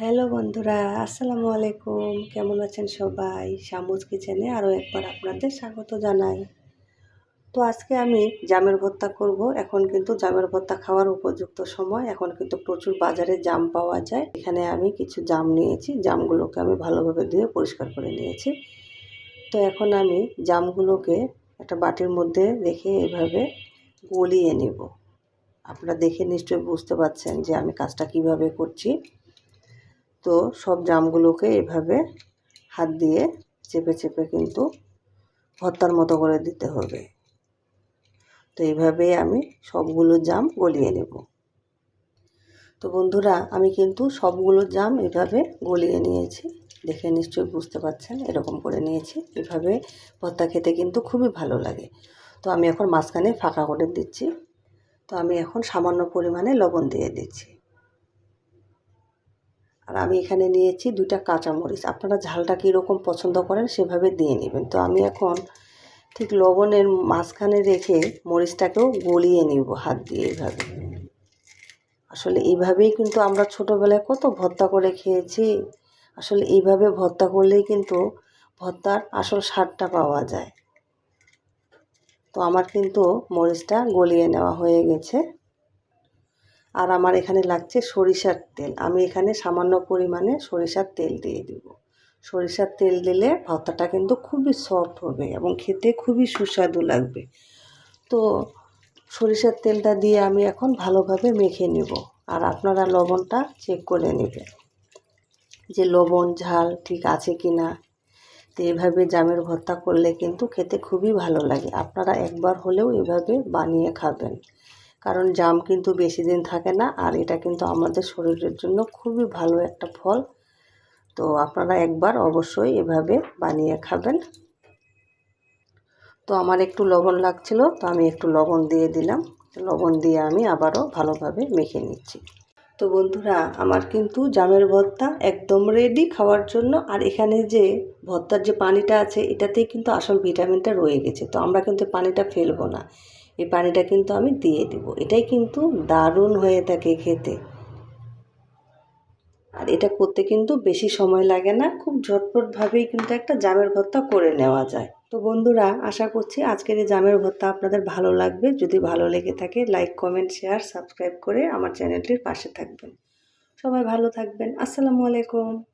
Hello বন্ধুরা, আসসালামু আলাইকুম। কেমন আছেন সবাই? শামুজ কিচেনে আরও একবার আপনাদের স্বাগত জানাই। তো আজকে আমি জামের ভর্তা করব। এখন কিন্তু জামের ভর্তা খাওয়ার উপযুক্ত সময়। এখন কিন্তু প্রচুর বাজারে জাম পাওয়া যায়। এখানে আমি কিছু জাম নিয়েছি। জামগুলোকে আমি ভালোভাবে ধুয়ে পরিষ্কার করে নিয়েছি। তো এখন আমি জামগুলোকে একটা বাটির মধ্যে রেখে এভাবে গলিয়ে নেব। আপনারা দেখে নিশ্চয়ই বুঝতে পারছেন যে আমি কাজটা কীভাবে করছি। তো সব জামগুলোকে এভাবে হাত দিয়ে চেপে চেপে কিন্তু ভর্তার মতো করে দিতে হবে। তো এইভাবেই আমি সবগুলো জাম গলিয়ে নেব। তো বন্ধুরা, আমি কিন্তু সবগুলো জাম এভাবে গলিয়ে নিয়েছি। দেখে নিশ্চয়ই বুঝতে পারছেন, এরকম করে নিয়েছি। এভাবে ভর্তা খেতে কিন্তু খুবই ভালো লাগে। তো আমি এখন মাঝখানে ফাঁকা করে দিচ্ছি। তো আমি এখন সামান্য পরিমাণে লবণ দিয়ে দিচ্ছি। আর আমি এখানে নিয়েছি দুইটা কাঁচামরিচ। আপনারা ঝালটা কীরকম পছন্দ করেন সেভাবে দিয়ে নেবেন। তো আমি এখন ঠিক লবণের মাঝখানে রেখে মরিচটাকেও গলিয়ে নিব হাত দিয়ে এইভাবে। আসলে এইভাবেই কিন্তু আমরা ছোটোবেলায় কত ভর্তা করে খেয়েছি। আসলে এইভাবে ভর্তা করলেই কিন্তু ভর্তার আসল স্বাদটা পাওয়া যায়। তো আমার কিন্তু মরিচটা গলিয়ে নেওয়া হয়ে গেছে। আর আমার এখানে লাগছে সরিষার তেল। আমি এখানে সামান্য পরিমাণে সরিষার তেল দিয়ে দিব। সরিষার তেল দিলে ভর্তাটা কিন্তু খুবই সফট হবে এবং খেতে খুবই সুস্বাদু লাগবে। তো সরিষার তেলটা দিয়ে আমি এখন ভালোভাবে মেখে নেব আর আপনারা লবণটা চেক করে নেবেন যে লবণ, ঝাল ঠিক আছে কি না তো এভাবে জামের ভর্তা করলে কিন্তু খেতে খুবই ভালো লাগে। আপনারা একবার হলেও এভাবে বানিয়ে খাবেন। কারণ জাম কিন্তু বেশি দিন থাকে না আর এটা কিন্তু আমাদের শরীরের জন্য খুবই ভালো একটা ফল। তো আপনারা একবার অবশ্যই এভাবে বানিয়ে খাবেন। তো আমার একটু লবণ লাগছিল, তো আমি একটু লবণ দিয়ে দিলাম। লবণ দিয়ে আমি আবারও ভালোভাবে মেখে নিচ্ছি। তো বন্ধুরা, আমার কিন্তু জামের ভর্তা একদম রেডি খাওয়ার জন্য। আর এখানে যে ভর্তার যে পানিটা আছে, এটাতেই কিন্তু আসল ভিটামিনটা রয়ে গেছে। তো আমরা কিন্তু পানিটা ফেলব না। এই পানিটা কিন্তু আমি দিয়ে দেব। এটাই কিন্তু দারুণ হয়ে থাকে খেতে। আর এটা করতে কিন্তু বেশি সময় লাগে না, খুব ঝটপটভাবেই কিন্তু একটা জামের ভর্তা করে নেওয়া যায়। তো বন্ধুরা, আশা করছি আজকের এই জামের ভর্তা আপনাদের ভালো লাগবে। যদি ভালো লেগে থাকে লাইক কমেন্ট শেয়ার সাবস্ক্রাইব করে আমার চ্যানেলটির পাশে থাকবেন। সবাই ভালো থাকবেন। আসসালামু আলাইকুম।